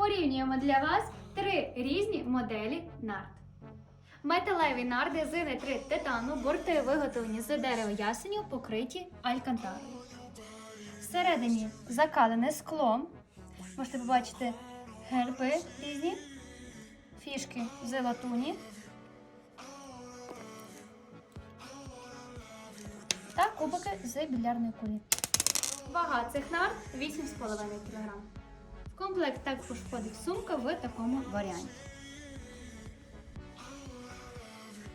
Порівнюємо для вас три різні моделі нард. Металеві нарди з Н3 титану, борти виготовлені з дерева ясеню, покриті алькантарою. Всередині закалене скло. Можете побачити герби різні, фішки з латуні. Та кубики з більярдної кулі. Вага цих нард 8,5 кг. Комплект також входить сумка в такому варіанті.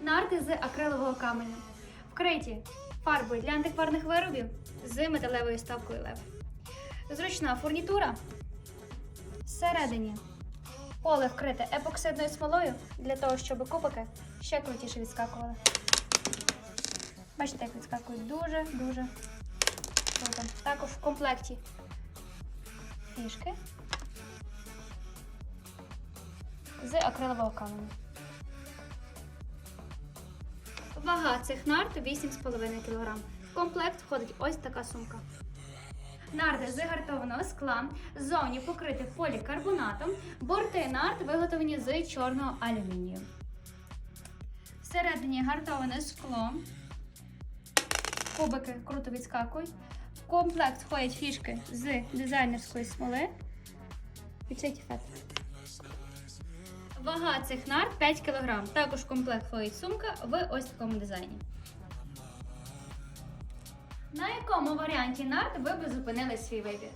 Нарди з акрилового каменю. Вкриті фарбою для антикварних виробів з металевою ставкою лев. Зручна фурнітура. Всередині поле вкрите епоксидною смолою для того, щоб кубики ще крутіше відскакували. Бачите, як відскакують дуже-дуже. Також в комплекті фішки з акрилового каменю. Вага цих нард 8,5 кг. В комплект входить ось така сумка. Нарди з гартованого скла, ззовні покриті полікарбонатом, борти нард виготовлені з чорного алюмінію. Всередині гартоване скло, кубики круто відскакують. В комплект входять фішки з дизайнерської смоли. Відчить ефект. Вага цих нар 5 кг. Також комплект входить сумка в ось такому дизайні. На якому варіанті нарт ви б зупинили свій вибір?